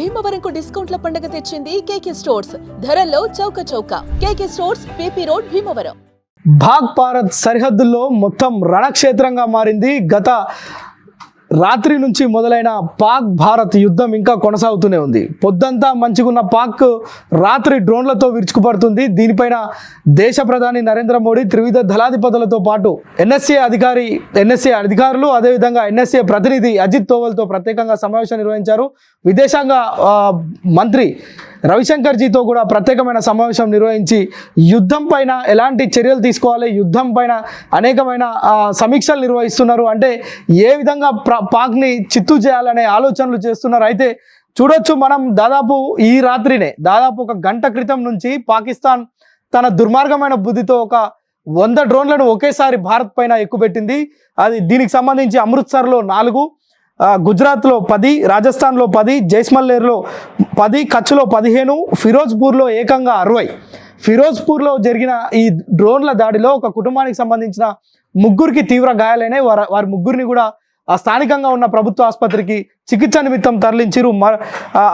భీమవరంకు డిస్కౌంట్ల పండుగ తెచ్చింది కేకే స్టోర్స్. ధరల్లో చౌక చౌక. KK stores PP road Bhimavaram. Bagh Bharat సరిహద్దుల్లో మొత్తం రణక్షేత్రంగా మారింది గత రాత్రి నుంచి మొదలైన పాక్ భారత్ యుద్ధం ఇంకా కొనసాగుతూనే ఉంది. పొద్దంతా మంచుకున్న పాక్ రాత్రి డ్రోన్లతో విరుచుకుపడుతుంది. దీనిపైన దేశ ప్రధాని నరేంద్ర మోడీ త్రివిధ దళాధిపతులతో పాటు ఎన్ఎస్ఏ అధికారి ఎన్ఎస్ఏ అధికారులు అదేవిధంగా ఎన్ఎస్ఏ ప్రతినిధి అజిత్ తోవల్తో ప్రత్యేకంగా సమావేశం నిర్వహించారు. విదేశాంగ మంత్రి రవిశంకర్జీతో కూడా ప్రత్యేకమైన సమావేశం నిర్వహించి యుద్ధం పైన ఎలాంటి చర్యలు తీసుకోవాలి యుద్ధం పైన అనేకమైన సమీక్షలు నిర్వహిస్తున్నారు. అంటే ఏ విధంగా ప్ర పాక్ని చిత్తు చేయాలనే ఆలోచనలు చేస్తున్నారు. అయితే చూడొచ్చు మనం దాదాపు ఈ రాత్రినే దాదాపు ఒక గంట క్రితం నుంచి పాకిస్తాన్ తన దుర్మార్గమైన బుద్ధితో ఒక వంద డ్రోన్లను ఒకేసారి భారత్ పైన ఎక్కుపెట్టింది. అది దీనికి సంబంధించి అమృత్సర్లో నాలుగు గుజరాత్లో పది రాజస్థాన్లో పది జైస్మల్లేర్లో పది కచ్లో పదిహేను ఫిరోజ్పూర్లో ఏకంగా అరవై. ఫిరోజ్పూర్లో జరిగిన ఈ డ్రోన్ల దాడిలో ఒక కుటుంబానికి సంబంధించిన ముగ్గురికి తీవ్ర గాయాలైనాయి వారి వారి ముగ్గురిని కూడా స్థానికంగా ఉన్న ప్రభుత్వ ఆసుపత్రికి చికిత్స నిమిత్తం తరలించారు. మ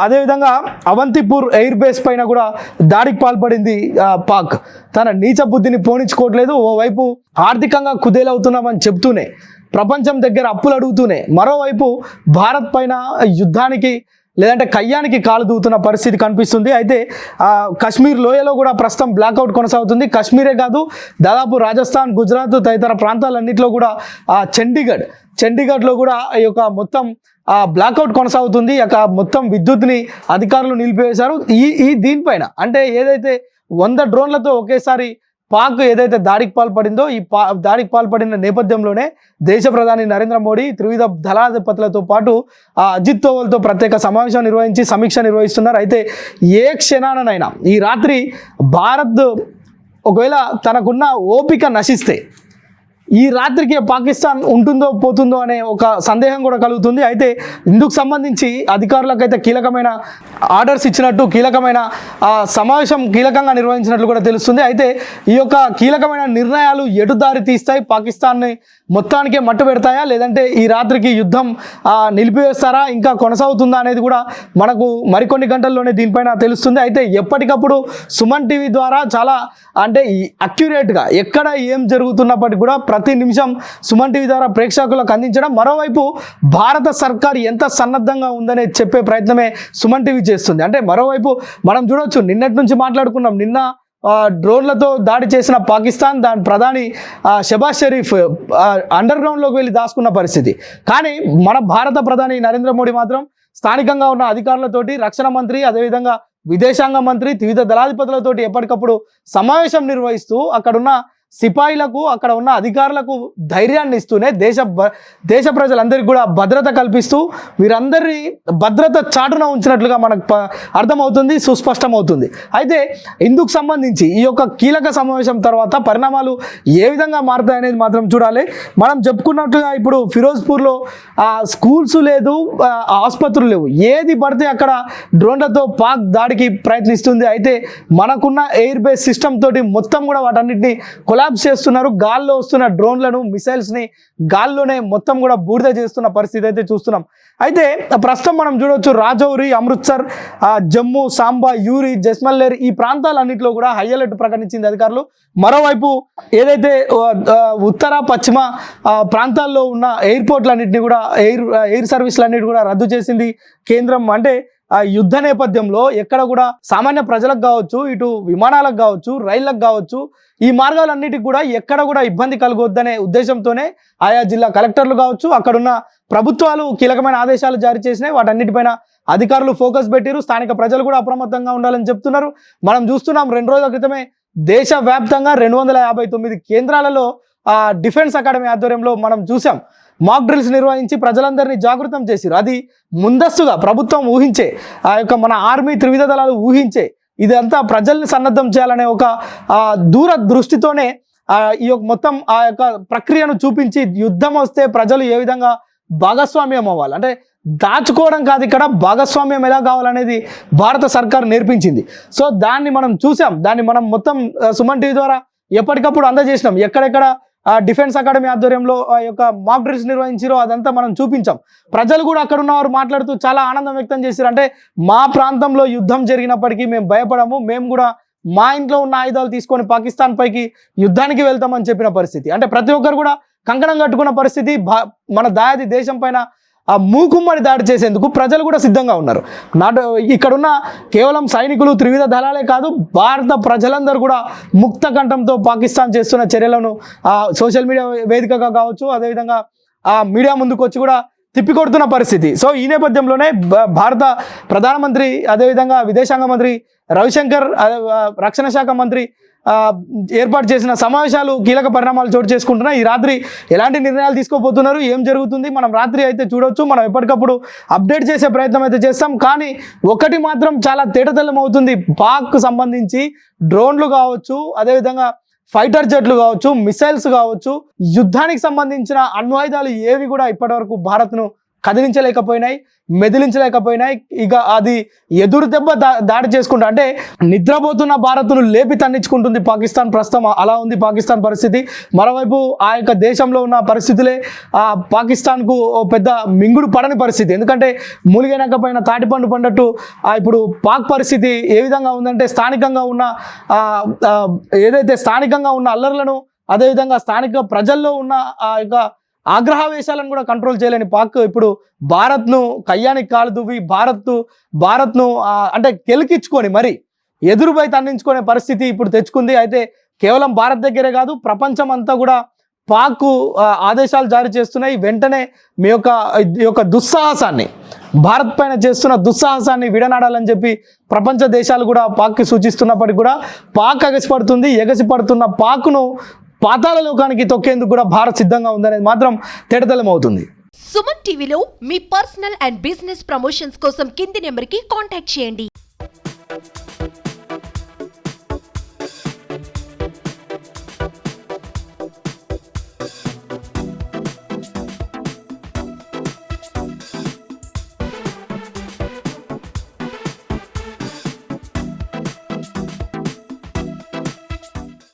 అదేవిధంగా అవంతిపూర్ ఎయిర్ బేస్ పైన కూడా దాడికి పాల్పడింది పాక్. తన నీచ బుద్ధిని పోనించుకోవట్లేదు. ఓవైపు ఆర్థికంగా కుదేలవుతున్నామని చెప్తూనే ప్రపంచం దగ్గర అప్పులు అడుగుతూనే మరోవైపు భారత్ పైన యుద్ధానికి లేదంటే కయ్యానికి కాలు దూతున్న పరిస్థితి కనిపిస్తుంది. అయితే కశ్మీర్ లోయలో కూడా ప్రస్తుతం బ్లాక్అవుట్ కొనసాగుతుంది. కశ్మీరే కాదు దాదాపు రాజస్థాన్ గుజరాత్ తదితర ప్రాంతాలన్నింటిలో కూడా ఆ, చండీగఢ్ చండీగఢ్లో కూడా ఈ యొక్క మొత్తం ఆ బ్లాక్అవుట్ కొనసాగుతుంది. ఈ యొక్క మొత్తం విద్యుత్ని అధికారులు నిలిపివేశారు. ఈ ఈ దీనిపైన అంటే ఏదైతే వంద డ్రోన్లతో ఒకేసారి పాక్ ఏదైతే దాడికి పాల్పడిందో ఈ పా దాడికి పాల్పడిన నేపథ్యంలోనే దేశ ప్రధాని నరేంద్ర మోడీ త్రివిధ దళాధిపతులతో పాటు ఆ అజిత్ తోవల్తో ప్రత్యేక సమావేశం నిర్వహించి సమీక్ష నిర్వహిస్తున్నారు. అయితే ఏ క్షణాననైనా ఈ రాత్రి భారత్ ఒకవేళ తనకున్న ఓపిక నశిస్తే ఈ రాత్రికి పాకిస్తాన్ ఉంటుందో పోతుందో అనే ఒక సందేహం కూడా కలుగుతుంది. అయితే ఇందుకు సంబంధించి అధికారులకు అయితే కీలకమైన ఆర్డర్స్ ఇచ్చినట్టు కీలకమైన సమావేశం కీలకంగా నిర్వహించినట్లు కూడా తెలుస్తుంది. అయితే ఈ యొక్క కీలకమైన నిర్ణయాలు ఎటు దారి తీస్తాయి? పాకిస్తాన్ని మొత్తానికే మట్టు పెడతాయా? లేదంటే ఈ రాత్రికి యుద్ధం నిలిపివేస్తారా? ఇంకా కొనసాగుతుందా అనేది కూడా మనకు మరికొన్ని గంటల్లోనే దీనిపైన తెలుస్తుంది. అయితే ఎప్పటికప్పుడు సుమన్ టీవీ ద్వారా చాలా అంటే అక్యురేట్గా ఎక్కడ ఏం జరుగుతున్నప్పటికీ కూడా ప్రతి నిమిషం సుమన్ టీవీ ద్వారా ప్రేక్షకులకు అందించడం. మరోవైపు భారత సర్కార్ ఎంత సన్నద్ధంగా ఉందనే చెప్పే ప్రయత్నమే సుమన్ టీవీ చేస్తుంది. అంటే మరోవైపు మనం చూడవచ్చు నిన్నటి నుంచి మాట్లాడుకున్నాం. నిన్న డ్రోన్లతో దాడి చేసిన పాకిస్తాన్ దాని ప్రధాని షబాజ్ షరీఫ్ అండర్ గ్రౌండ్లోకి వెళ్ళి దాచుకున్న పరిస్థితి. కానీ మన భారత ప్రధాని నరేంద్ర మోడీ మాత్రం స్థానికంగా ఉన్న అధికారులతోటి రక్షణ మంత్రి అదేవిధంగా విదేశాంగ మంత్రి వివిధ దళాధిపతులతోటి ఎప్పటికప్పుడు సమావేశం నిర్వహిస్తూ అక్కడున్న సిపాయిలకు అక్కడ ఉన్న అధికారులకు ధైర్యాన్ని ఇస్తూనే దేశ దేశ ప్రజలందరికీ కూడా భద్రత కల్పిస్తూ వీరందరి భద్రత చాటున ఉంచినట్లుగా మనకు ప- అర్థమవుతుంది సుస్పష్టమవుతుంది. అయితే ఇందుకు సంబంధించి ఈ యొక్క కీలక సమావేశం తర్వాత పరిణామాలు ఏ విధంగా మారుతాయి అనేది మాత్రం చూడాలి. మనం చెప్పుకున్నట్లుగా ఇప్పుడు ఫిరోజ్పూర్లో స్కూల్స్ లేదు ఆసుపత్రులు లేవు. ఏది పడితే అక్కడ డ్రోన్లతో పాక్ దాడికి ప్రయత్నిస్తుంది. అయితే మనకున్న ఎయిర్ బేస్ సిస్టమ్ తోటి మొత్తం కూడా వాటన్నిటిని కొలాబ్స్ చేస్తున్నారు. గాల్లో వస్తున్న డ్రోన్లను మిసైల్స్ని గాల్లోనే మొత్తం కూడా బూడిద చేస్తున్న పరిస్థితి అయితే చూస్తున్నాం. అయితే ప్రస్తుతం మనం చూడవచ్చు రాజౌరి అమృత్సర్ జమ్మూ సాంబా యూరి జస్మల్లేర్ ఈ ప్రాంతాలన్నింటిలో కూడా హై అలర్ట్ ప్రకటించింది అధికారులు. మరోవైపు ఏదైతే ఉత్తర పశ్చిమ ప్రాంతాల్లో ఉన్న ఎయిర్పోర్ట్లన్నింటినీ కూడా ఎయిర్ ఎయిర్ సర్వీసులన్నిటి కూడా రద్దు చేసింది కేంద్రం. అంటే ఆ యుద్ధ నేపథ్యంలో ఎక్కడ కూడా సామాన్య ప్రజలకు కావచ్చు ఇటు విమానాలకు కావచ్చు రైళ్ళకు కావచ్చు ఈ మార్గాలన్నిటికి కూడా ఎక్కడ కూడా ఇబ్బంది కలగొద్దనే ఉద్దేశంతోనే ఆయా జిల్లా కలెక్టర్లు కావచ్చు అక్కడున్న ప్రభుత్వాలు కీలకమైన ఆదేశాలు జారీ చేసినాయి. వాటన్నిటిపైన అధికారులు ఫోకస్ పెట్టారు స్థానిక ప్రజలు కూడా అప్రమత్తంగా ఉండాలని చెప్తున్నారు. మనం చూస్తున్నాం రెండు రోజుల క్రితమే దేశవ్యాప్తంగా రెండు వందల యాభై తొమ్మిది కేంద్రాలలో ఆ, డిఫెన్స్ అకాడమీ ఆధ్వర్యంలో మనం చూసాం మాక్ డ్రిల్స్ నిర్వహించి ప్రజలందరినీ జాగృతం చేసిరు. అది ముందస్తుగా ప్రభుత్వం ఊహించే ఆ యొక్క మన ఆర్మీ త్రివిధ దళాలు ఊహించే ఇదంతా ప్రజల్ని సన్నద్ధం చేయాలనే ఒక దూర దృష్టితోనే ఈ యొక్క మొత్తం ఆ యొక్క ప్రక్రియను చూపించి యుద్ధం వస్తే ప్రజలు ఏ విధంగా భాగస్వామ్యం అవ్వాలి. అంటే దాచుకోవడం కాదు ఇక్కడ భాగస్వామ్యం ఎలా కావాలనేది భారత సర్కార్ నేర్పించింది. సో దాన్ని మనం చూసాం. దాన్ని మనం మొత్తం సుమన్ టీవీ ద్వారా ఎప్పటికప్పుడు అందజేసినాం. ఎక్కడెక్కడ డిఫెన్స్ అకాడమీ ఆధ్వర్యంలో ఆ యొక్క మాక్ డ్రిల్స్ నిర్వహించారో అదంతా మనం చూపించాం. ప్రజలు కూడా అక్కడ ఉన్నవారు మాట్లాడుతూ చాలా ఆనందం వ్యక్తం చేశారు. అంటే మా ప్రాంతంలో యుద్ధం జరిగినప్పటికీ మేము భయపడము. మేము కూడా మా ఇంట్లో ఉన్న ఆయుధాలు తీసుకొని పాకిస్తాన్ పైకి యుద్ధానికి వెళ్తామని చెప్పిన పరిస్థితి. అంటే ప్రతి ఒక్కరు కూడా కంకణం కట్టుకున్న పరిస్థితి. మన దాయాది దేశం పైన ఆ మూకుమ్మడి దాడి చేసేందుకు ప్రజలు కూడా సిద్ధంగా ఉన్నారు. నాటు ఇక్కడున్న కేవలం సైనికులు త్రివిధ దళాలే కాదు భారత ప్రజలందరూ కూడా ముక్త కంఠంతో పాకిస్తాన్ చేస్తున్న చర్యలను ఆ సోషల్ మీడియా వేదికగా కావచ్చు అదేవిధంగా ఆ మీడియా ముందుకు వచ్చి కూడా తిప్పికొడుతున్న పరిస్థితి. సో ఈ నేపథ్యంలోనే భ- భారత ప్రధానమంత్రి అదేవిధంగా విదేశాంగ మంత్రి రవిశంకర్ రక్షణ శాఖ మంత్రి ఏర్పాటు చేసిన సమావేశాలు కీలక పరిణామాలు చోటు చేసుకుంటున్నాయి. ఈ రాత్రి ఎలాంటి నిర్ణయాలు తీసుకోబోతున్నారు? ఏం జరుగుతుంది? మనం రాత్రి అయితే చూడొచ్చు. మనం ఎప్పటికప్పుడు అప్డేట్ చేసే ప్రయత్నం అయితే చేస్తాం. కానీ ఒకటి మాత్రం చాలా తేటతెల్లం అవుతుంది. పాక్ సంబంధించి డ్రోన్లు కావచ్చు అదేవిధంగా ఫైటర్ జెట్లు కావచ్చు మిసైల్స్ కావచ్చు యుద్ధానికి సంబంధించిన అణ్వాయుధాలు ఏవి కూడా ఇప్పటివరకు భారత్ను కదిలించలేకపోయినాయి మెదిలించలేకపోయినాయి. ఇక అది ఎదురు దెబ్బ దా దాడి చేసుకుంటా అంటే నిద్రపోతున్న భారత్ను లేపి తన్నించుకుంటుంది పాకిస్తాన్ ప్రస్తుతం. అలా ఉంది పాకిస్తాన్ పరిస్థితి. మరోవైపు ఆ యొక్క దేశంలో ఉన్న పరిస్థితులే ఆ పాకిస్తాన్కు ఓ పెద్ద మింగుడు పడని పరిస్థితి. ఎందుకంటే మూలిగైనాక పైన తాటిపండు పండట్టు ఆ ఇప్పుడు పాక్ పరిస్థితి ఏ విధంగా ఉందంటే స్థానికంగా ఉన్న ఏదైతే స్థానికంగా ఉన్న అల్లర్లను అదేవిధంగా స్థానిక ప్రజల్లో ఉన్న ఆ యొక్క ఆగ్రహావేశాలను కూడా కంట్రోల్ చేయలేని పాక్ ఇప్పుడు భారత్ను కయ్యానికి కాలు దువ్వి భారత్ భారత్ను అంటే కెలికించుకొని మరి ఎదురుపై తన్నించుకునే పరిస్థితి ఇప్పుడు తెచ్చుకుంది. అయితే కేవలం భారత్ దగ్గరే కాదు ప్రపంచం అంతా కూడా పాక్ ఆదేశాలు జారీ చేస్తున్నాయి. వెంటనే మీ యొక్క ఈ యొక్క దుస్సాహసాన్ని భారత్ పైన చేస్తున్న దుస్సాహసాన్ని విడనాడాలని చెప్పి ప్రపంచ దేశాలు కూడా పాక్కి సూచిస్తున్నప్పటికీ కూడా పాక్ ఎగసిపడుతుంది. ఎగసిపడుతున్న పాక్ను పాతాల లోకానికి తొక్కేందుకు కూడా భారత్ సిద్ధంగా ఉందనేది మాత్రం తేటతెల్లం అవుతుంది సుమన్ టీవీలో మీ పర్సనల్ అండ్ బిజినెస్ ప్రమోషన్స్ కోసం కింది నెంబర్కి కాంటాక్ట్ చేయండి.